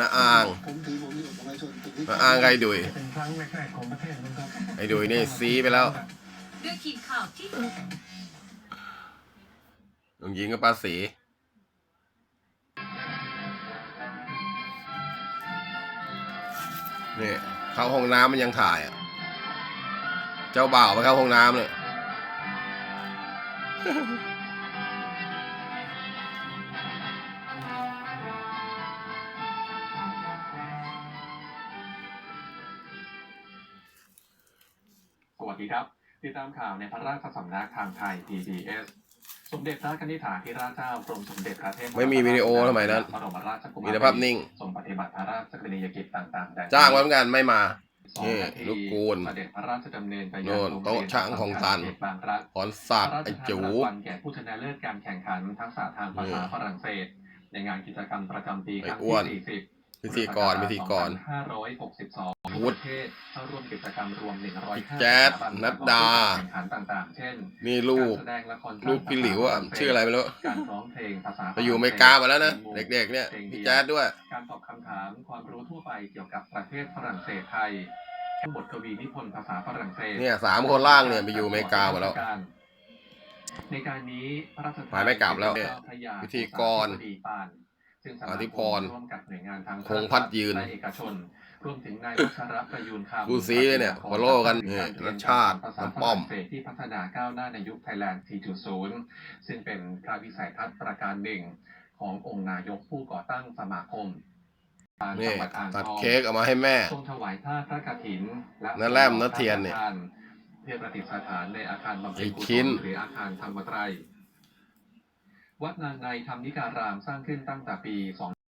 น้าอ่างมาชนตรงนี้น้าอ่างไงดุยไอ้ดุยนี่ซีไปแล้วด้วยขีดข่าวที่ลุงยิงกับป้าสีนี่เข้าห้องน้ำมันยังถ่ายอะ เจ้าบ่าวไปเข้าห้องน้ำเลย วัสดีครับ ติดตามข่าวในพระราชสำนักทางไทย PBS สมเด็จพระนิธิฐาธิราชเจ้ากรมสมเด็จพระเทพไม่มีวิดีโอทำไมนั้นมารีแต่ภาพนิ่งทรงปฏิบัติพระราชกรณียกิจต่างๆจ้างไว้เหมือนกันไม่มานี่ลูกกูนโน่นโต๊ะช่างของตันขอนสัตว์ไอจูวันแก่ผู้ชนะเลิศการแข่งขันทักษะทางภาษาฝรั่งเศส ในงานกิจกรรมประจำปีครั้งที่40 มีสี่ก่อนมีสี่ก่อนห้าร้อยหกสิบสองวุฒิเข้าร่วมกิจกรรมรวมหนึ่งร้อยแจ๊ดนัดดาต่างๆเช่นนี่ลูกลูกพี่หลิวอะชื่ออะไรไม่รู้การร้องเพลงภาษาไปอยู่อเมริกามาแล้วนะเด็กๆ เนี่ยพี่แจ๊ดด้วย การตอบคำถามความรู้ทั่วไปเกี่ยวกับประเทศฝรั่งเศสไทยบทกวีนิพนธ์ภาษาฝรั่งเศสเนี่ยสามคนล่างเนี่ยไปอยู่อเมริกาหมดแล้ว ในการนี้พระราชทานไม่กลับแล้วพิธีกร ภูษาธิบดีปานซึ่งสมาอธิคพมรร่วมกับหน่วยงานทางคงพัดยืนและเอกชนรวมถึงนายวัชระประยูนคำดูสิเนี่ย follow กันเนี่ยรัชชาติภาษาฝป้อรั่มงเศสที่พัฒนาก้าวหน้าในยุคไทยแลนด์ 4.0 ซึ่งเป็นพระวิสัยทัศน์ประการหนึ่งขององค์นายกผู้ก่อตั้งสมาคมนี่จังหวัดอ่างตัดทองเค้กเอามาให้แม่ทรงถวายผ้าพระกฐินและนั่นแหลมนั่นเทียนเนี่ยเพื่อประดิษฐานในอาคารบำเพ็ญไอ้กุศชิ้นลหรืออาคารธรรมไตร วัดนางในธรรมนิการามสร้างขึ้นตั้งแต่ปี 2